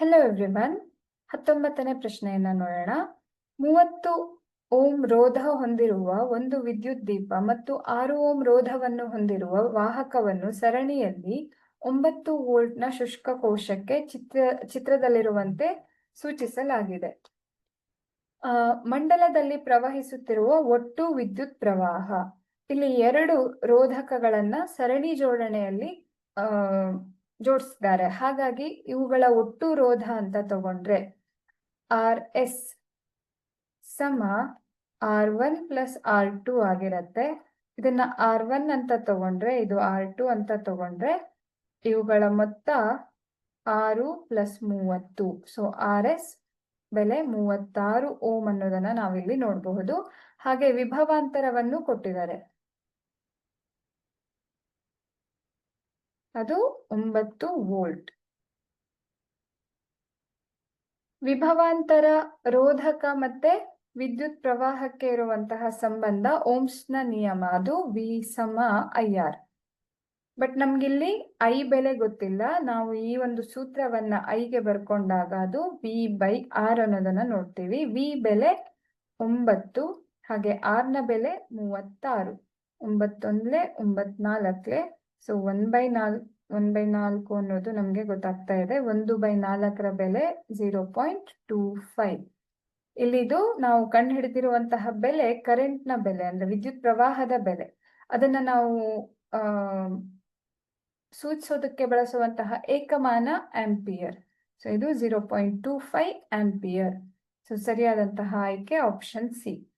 Hello everyone ಹತ್ತೊಂಬತ್ತನೇ ಪ್ರಶ್ನೆಯನ್ನ ನೋಡೋಣ. ಮೂವತ್ತು ಓಂ ರೋಧ ಹೊಂದಿರುವ ಒಂದು ವಿದ್ಯುತ್ ದೀಪ ಮತ್ತು ಆರು ಓಂ ರೋಧವನ್ನು ಹೊಂದಿರುವ ವಾಹಕವನ್ನು ಸರಣಿಯಲ್ಲಿ ಒಂಬತ್ತು ವೋಲ್ಟ್ನ ಶುಷ್ಕ ಕೋಶಕ್ಕೆ ಚಿತ್ರ, ಚಿತ್ರದಲ್ಲಿರುವಂತೆ ಸೂಚಿಸಲಾಗಿದೆ. ಮಂಡಲದಲ್ಲಿ ಪ್ರವಹಿಸುತ್ತಿರುವ ಒಟ್ಟು ವಿದ್ಯುತ್ ಪ್ರವಾಹ. ಇಲ್ಲಿ ಎರಡು ರೋಧಕಗಳನ್ನ ಸರಣಿ ಜೋಡಣೆಯಲ್ಲಿ ಜೋಡಿಸಿದ್ದಾರೆ. ಹಾಗಾಗಿ ಇವುಗಳ ಒಟ್ಟು ರೋಧ ಅಂತ ತಗೊಂಡ್ರೆ ಆರ್ ಎಸ್ ಸಮ R one plus R two ಆಗಿರತ್ತೆ. ಇದನ್ನ ಆರ್ ಒನ್ ಅಂತ ತಗೊಂಡ್ರೆ, ಇದು ಆರ್ ಟು ಅಂತ ತಗೊಂಡ್ರೆ ಇವುಗಳ ಮೊತ್ತ ಆರು ಪ್ಲಸ್ ಮೂವತ್ತು. ಸೊ ಆರ್ ಎಸ್ ಬೆಲೆ ಮೂವತ್ತಾರು ಓಮ್ ಅನ್ನೋದನ್ನ ನಾವಿಲ್ಲಿ ನೋಡಬಹುದು. ಹಾಗೆ ವಿಭವಾಂತರವನ್ನು ಕೊಟ್ಟಿದ್ದಾರೆ. ಅದು ಒಂಬತ್ತು ವೋಲ್ಟ್. ವಿಭವಾಂತರ ರೋಧಕ ಮತ್ತೆ ವಿದ್ಯುತ್ ಪ್ರವಾಹಕ್ಕೆ ಇರುವಂತಹ ಸಂಬಂಧ ಓಮ್ಸ್ನ ನಿಯಮ. ಅದು ವಿ ಸಮ ಐ ಆರ್ ಬಟ್ ನಮ್ಗಿಲ್ಲಿ ಐ ಬೆಲೆ ಗೊತ್ತಿಲ್ಲ. ನಾವು ಈ ಒಂದು ಸೂತ್ರವನ್ನ ಐಗೆ ಬರ್ಕೊಂಡಾಗ ಅದು ವಿ ಬೈ ಆರ್ ಅನ್ನೋದನ್ನ ನೋಡ್ತೀವಿ. ವಿ ಬೆಲೆ ಒಂಬತ್ತು, ಹಾಗೆ ಆರ್ನ ಬೆಲೆ ಮೂವತ್ತಾರು. ಒಂಬತ್ತೊಂದ್ಲೆ, ಒಂಬತ್ನಾಲ್ಕಲೆ ಸೊ ಒನ್ ಬೈ ನಾಲ್ ಒನ್ ಬೈ ನಾಲ್ಕು ಅನ್ನೋದು ನಮಗೆ ಗೊತ್ತಾಗ್ತಾ ಇದೆ. ಒಂದು ಬೈ ನಾಲ್ಕರ ಬೆಲೆ ಝೀರೋ ಪಾಯಿಂಟ್ ಟೂ ಫೈವ್ ಇಲ್ಲಿದು ನಾವು ಕಂಡು ಹಿಡಿದಿರುವಂತಹ ಬೆಲೆ ಕರೆಂಟ್ನ ಬೆಲೆ, ಅಂದ್ರೆ ವಿದ್ಯುತ್ ಪ್ರವಾಹದ ಬೆಲೆ. ಅದನ್ನ ನಾವು, ಆ, ಸೂಚಿಸೋದಕ್ಕೆ ಬಳಸುವಂತಹ ಏಕಮಾನ ಆಂಪಿಯರ್ ಸೊ ಇದು zero point two five ampere so ಸರಿಯಾದಂತಹ ಆಯ್ಕೆ ಆಪ್ಷನ್ ಸಿ